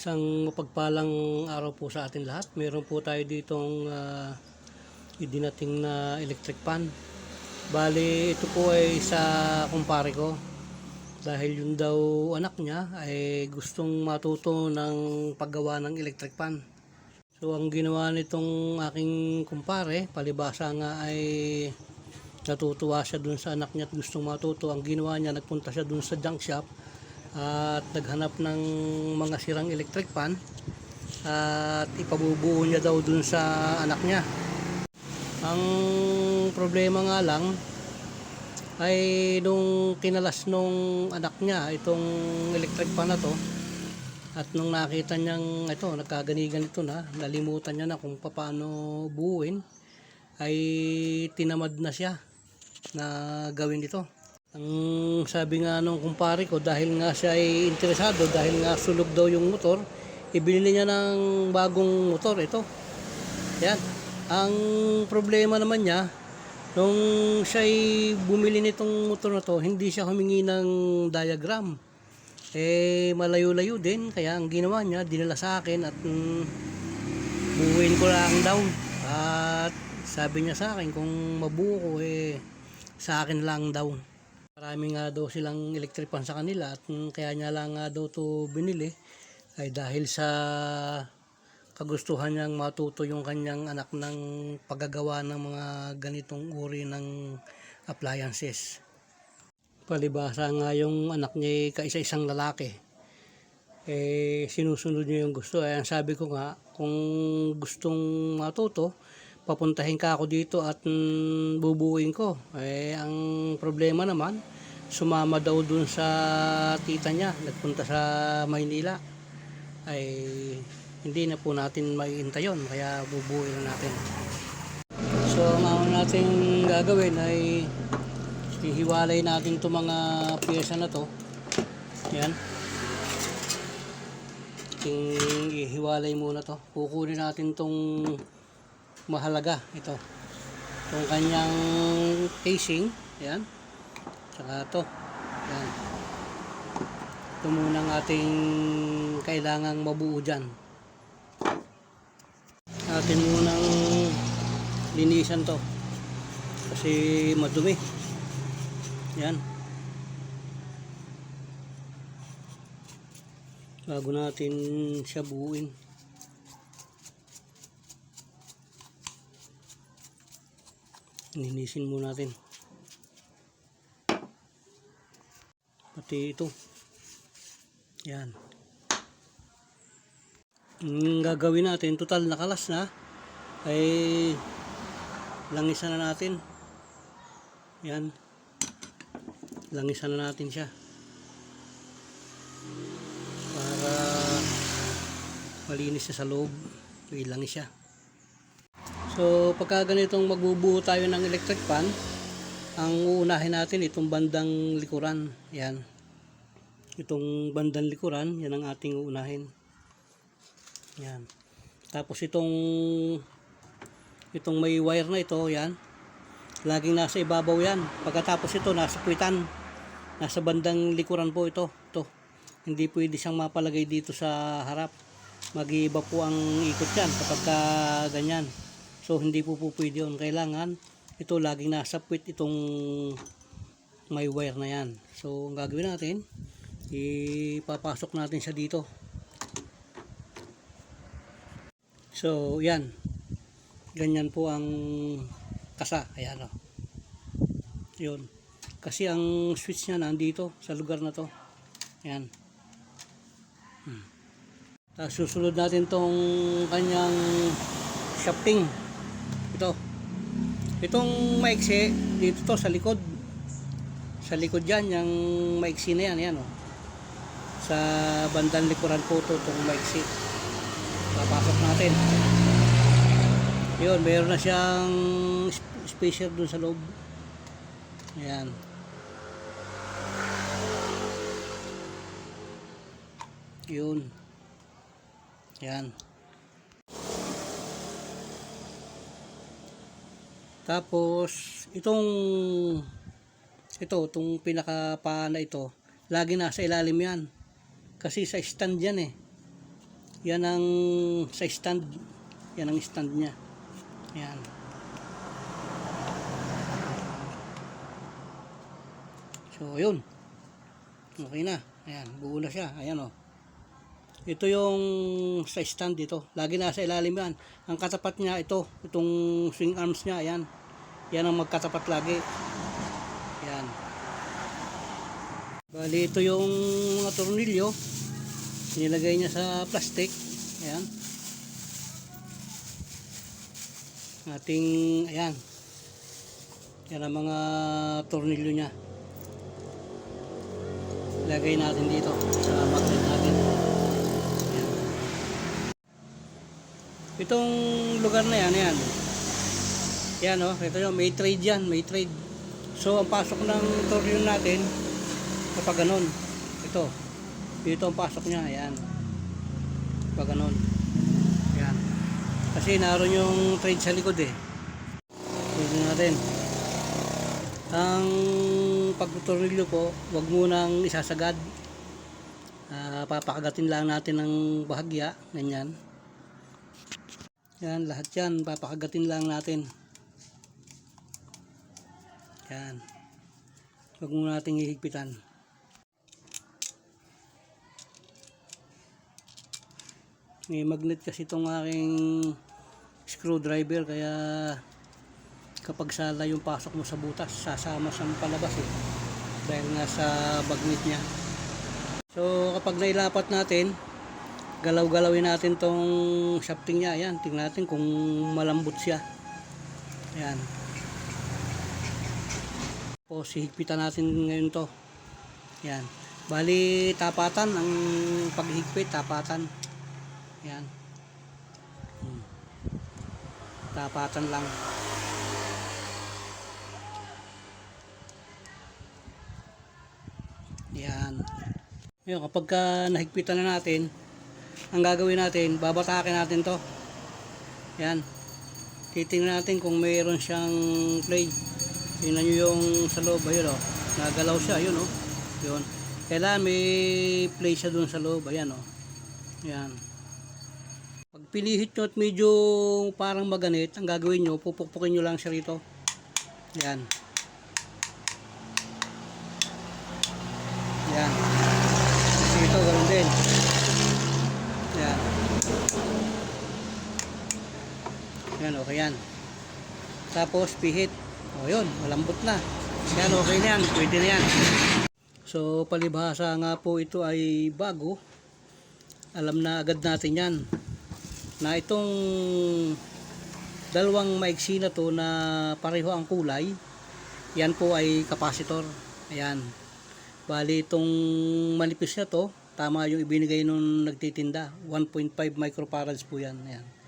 Isang mapagpalang araw po sa atin lahat. Meron po tayo ditong uh, idinating na electric pan. Bali, ito po ay sa kumpare ko. Dahil yun daw anak niya ay gustong matuto ng paggawa ng electric pan. So ang ginawa nitong aking kumpare, palibasa nga ay natutuwa siya dun sa anak niya at gustong matuto. Ang ginawa niya, nagpunta siya dun sa junk shop at naghanap ng mga sirang electric pan at ipabubuo niya daw dun sa anak niya. Ang problema nga lang ay nung kinalas nung anak niya itong electric pan na to at nung nakita niyang ito nagkaganigan ito na nalimutan niya na kung paano buuin ay tinamad na siya na gawin ito ang sabi nga nung kumpare ko dahil nga siya ay interesado dahil nga sulog daw yung motor ibinili niya ng bagong motor ito. Yan. Ang problema naman niya nung siya ay bumili nitong motor na to hindi siya humingi ng diagram. Eh malayo-layo din kaya ang ginawa niya dinala sa akin at mm, buuin ko lang daw. At sabi niya sa akin kung mabuo ko eh sa akin lang daw marami nga daw silang electric pan sa kanila at mm, kaya niya lang nga daw to binili ay dahil sa kagustuhan niyang matuto yung kanyang anak ng paggagawa ng mga ganitong uri ng appliances. Palibasa nga yung anak niya ay kaisa-isang lalaki. Eh sinusunod niya yung gusto. Eh sabi ko nga kung gustong matuto papuntahin ka ako dito at mm, bubuuin ko. Eh ang problema naman sumama daw dun sa tita niya nagpunta sa Maynila. Ay hindi na po natin maiintay yun kaya bubuuin na natin. So ang una natin gagawin ay hihiwalay natin itong mga pyesa na to. Yan. Ting ihiwalay muna to. Kukunin natin tong mahalaga ito. Itong kanyang casing yan. Saka to yan. Ito muna ang ating kailangang mabuo dyan. Atin munang linisan to. Kasi madumi. Yan. Bago natin siya buuin linisin muna natin. Pati ito. Yan. Ang gagawin natin total nakalas na ay langisan na natin. Yan. Langisan na natin siya. Para malinis siya sa loob. Ilangis siya so pagka ganitong magbubuo tayo ng electric pan ang uunahin natin itong bandang likuran. Yan. Itong bandang likuran yan ang ating uunahin. Yan. Tapos itong itong may wire na ito yan. Laging nasa ibabaw yan. Pagkatapos ito nasa puwitan. Nasa bandang likuran po ito. Ito. Hindi pwede siyang mapalagay dito sa harap. Mag-iiba po ang ikot yan kapag ka ganyan so hindi po po pwede yun. Kailangan ito laging nasa puwit itong may wire na yan. So ang gagawin natin ipapasok natin siya dito. So yan. Ganyan po ang kasa. Ayan o yun. Kasi ang switch niya nandito sa lugar na to. Yan hmm. tapos susunod natin tong kanyang shafting itong maiksi dito to sa likod. Sa likod yan yung maiksi na yan yan o sa bandang likuran po to itong maiksi papasok natin. Yun mayroon na siyang sp- spacer dun sa loob. Ayan. Yun. Yan tapos itong ito itong pinaka na ito lagi nasa ilalim yan kasi sa stand yan eh Yan ang sa stand. Yan ang stand niya. Yan. So, yun. Okay na. Ayan, buo na siya. Ayan o. Ito yung sa stand dito. Lagi nasa ilalim yan. Ang katapat niya ito. Itong swing arms niya. Ayan. Yan ang magkatapat lagi. Ayan. Bali, ito yung mga tornilyo. Nilagay niya sa plastic. Ayan. Ating, ayan. Yan ang mga tornilyo niya. Lagay natin dito sa magnet natin. Ayan. Itong lugar na yan, ayan. Yan oh, ito yung may trade yan, may trade. So ang pasok ng tornilyo natin kapag ganun. Ito. Dito ang pasok niya, ayan. Kapag ganun. Ayan. Kasi naroon yung trade sa likod eh. Tignan natin. Ang pagtutornilyo po, wag munang isasagad. Ah, papakagatin lang natin ng bahagya, ganyan. Yan, lahat yan, papakagatin lang natin. Yan. Huwag muna natin hihigpitan. May magnet kasi itong aking screwdriver kaya kapag sala yung pasok mo sa butas sasama siyang palabas eh. Dahil nga sa magnet niya. So kapag nailapat natin galaw-galawin natin tong shafting niya. Ayan tingnan natin kung malambot siya. Ayan po sihigpitan natin ngayon to. Yan. Bali tapatan ang paghigpit tapatan. Yan. Hmm. tapatan lang. Yan. Ngayon, kapag ka nahigpitan na natin ang gagawin natin babatakin natin to. Yan. Titingnan natin kung mayroon siyang play tingnan nyo yung sa loob ayun o nagalaw siya yun o yun. Kailangan may play siya dun sa loob ayan o yan pag pinihit nyo at medyo parang maganit ang gagawin nyo pupukpukin nyo lang siya rito. Yan yan kasi ito ganoon din. Yan yan okay yan tapos pihit o yun, malambot na. Yan, okay na yan. Pwede na yan. So, palibhasa nga po ito ay bago. Alam na agad natin yan. Na itong dalawang maiksi na to na pareho ang kulay, yan po ay capacitor. Ayan. Bali, itong manipis na to, tama yung ibinigay nung nagtitinda. 1.5 microfarads po yan. Ayan.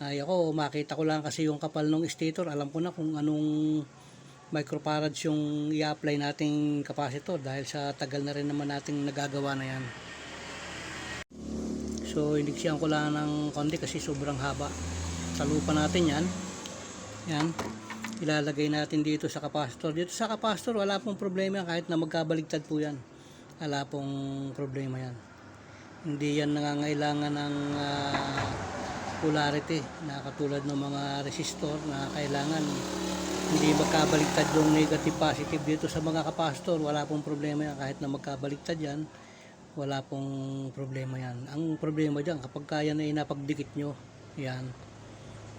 Ay ako, makita ko lang kasi yung kapal ng stator. Alam ko na kung anong microfarads yung i-apply nating capacitor dahil sa tagal na rin naman nating nagagawa na yan. So, iniksiyan ko lang ng konti kasi sobrang haba. Sa lupa natin yan. Yan. Ilalagay natin dito sa capacitor. Dito sa capacitor, wala pong problema yan kahit na magkabaligtad po yan. Wala pong problema yan. Hindi yan nangangailangan ng ah, polarity na katulad ng mga resistor na kailangan hindi magkabaliktad yung negative positive dito sa mga kapastor. Wala pong problema yan. Kahit na magkabaliktad yan wala pong problema yan. Ang problema dyan kapag kaya na inapagdikit nyo yan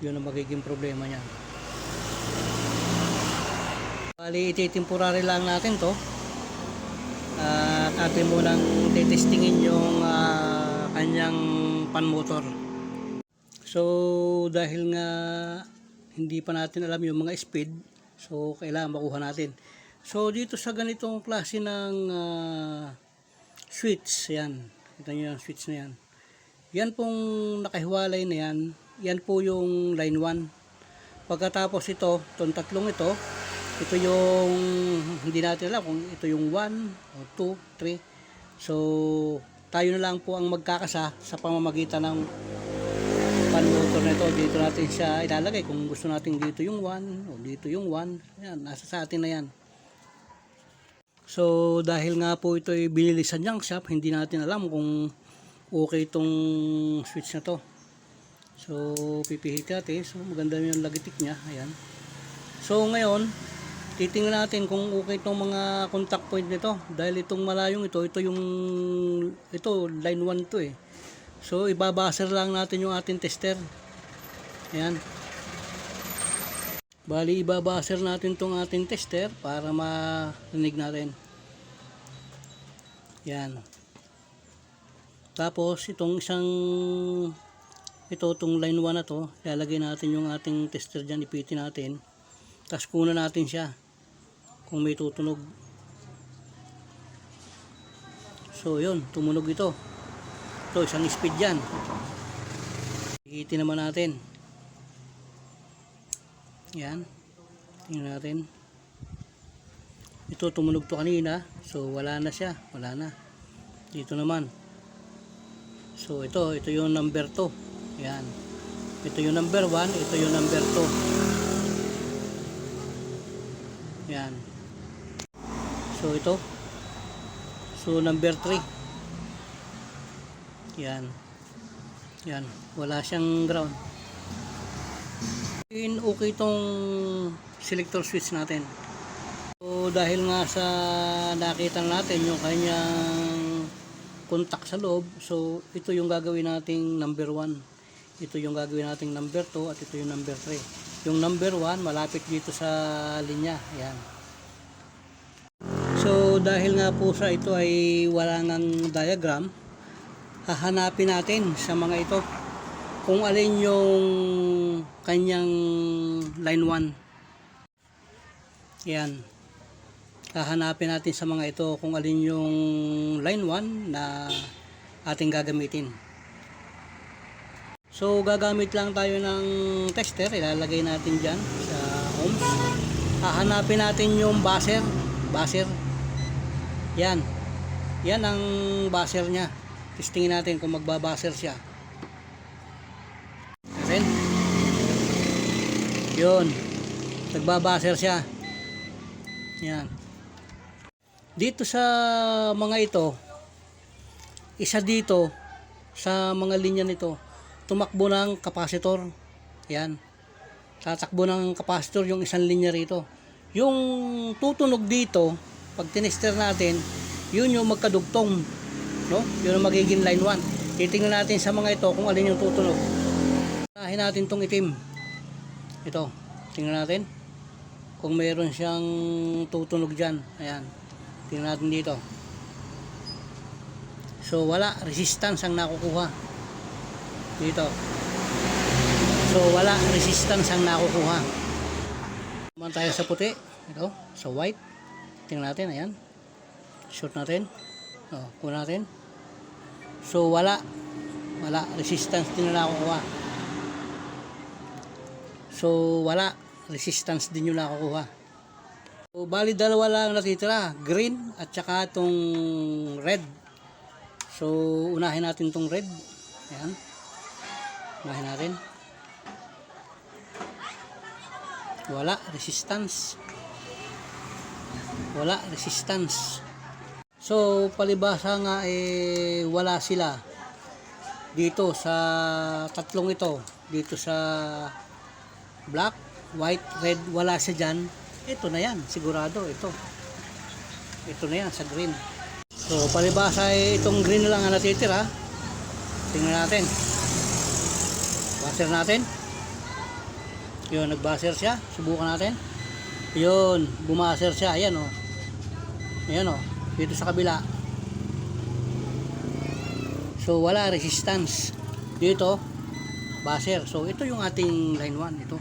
yun ang magiging problema yan bali ititemporary lang natin to. At atin munang titestingin yung ah, kanyang pan motor So, dahil nga hindi pa natin alam yung mga speed, so kailangan makuha natin. So, dito sa ganitong klase ng ah, switch, yan. Kita nyo yung switch na yan. Yan pong nakahiwalay na yan, yan po yung line 1. Pagkatapos ito, itong tatlong ito, ito yung hindi natin alam kung ito yung 1 o 2, 3. So, tayo na lang po ang magkakasa sa pamamagitan ng motor na ito, dito natin siya ilalagay kung gusto natin dito yung 1 o dito yung 1 yan, nasa sa atin na yan so dahil nga po ito ay binili sa junk shop hindi natin alam kung okay itong switch na to. So, pipihit natin. So, maganda yung lagitik niya. Ayan. So, ngayon, titingnan natin kung okay itong mga contact point nito. Dahil itong malayong ito, ito yung, ito, line 1 to eh. So, ibabaser lang natin yung ating tester. Ayan. Bali, ibabaser natin tong ating tester para marinig natin. Yan. Tapos, itong isang ito, itong line 1 na to, lalagay natin yung ating tester dyan, ipitin natin. Tapos kuna natin siya kung may tutunog. So, yun, tumunog ito. Ito, isang speed yan. Ikitin naman natin. Yan. Tingnan natin. Ito tumunog to kanina. So wala na siya. Wala na. Dito naman. So ito, ito yung number 2. Yan. Ito yung number 1, ito yung number 2. Yan. So ito. So number 3. Yan. Yan. Wala siyang ground. In okay itong selector switch natin. So dahil nga sa nakita natin yung kanyang contact sa loob, so ito yung gagawin nating number 1. Ito yung gagawin nating number 2 at ito yung number 3. Yung number 1 malapit dito sa linya. Ayan. So dahil nga po sa ito ay wala ng diagram, hahanapin natin sa mga ito kung alin yung kanyang line 1 yan. Hahanapin natin sa mga ito kung alin yung line 1 na ating gagamitin. So gagamit lang tayo ng tester. Ilalagay natin dyan sa ohms. Hahanapin natin yung buzzer buzzer yan. Yan ang buzzer nya testingin natin kung magbabuzzer siya natin. Yun. Nagbabaser siya. Yan. Dito sa mga ito, isa dito sa mga linya nito, tumakbo ng kapasitor. Yan. Tatakbo ng kapasitor yung isang linya rito. Yung tutunog dito, pag tinester natin, yun yung magkadugtong. No? Yun ang magiging line 1. Titingnan natin sa mga ito kung alin yung tutunog. Unahin natin tong itim. Ito. Tingnan natin. Kung mayroon siyang tutunog dyan. Ayan. Tingnan natin dito. So wala. Resistance ang nakukuha. Dito. So wala. Resistance ang nakukuha. Naman tayo sa puti. Ito. Sa white. Tingnan natin. Ayan. Shoot natin. O, kuha natin. So wala. Wala. Resistance din na nakukuha. So wala, resistance din yung nakukuha. So bali dalawa lang natitira, green at saka tong red. So unahin natin tong red. Ayan. Unahin natin. Wala, resistance. Wala, resistance. So palibasa nga eh wala sila dito sa tatlong ito dito sa black, white, red, wala siya dyan, ito na yan, sigurado, ito. Ito na yan, sa green. So, palibasa ay itong green lang ang natitira. Tingnan natin. Baser natin. Yun, nagbaser siya. Subukan natin. Yun, bumaser siya. Ayan o. Oh. Ayan o. Oh. Dito sa kabila. So, wala resistance. Dito, baser. So ito yung ating line 1 ito.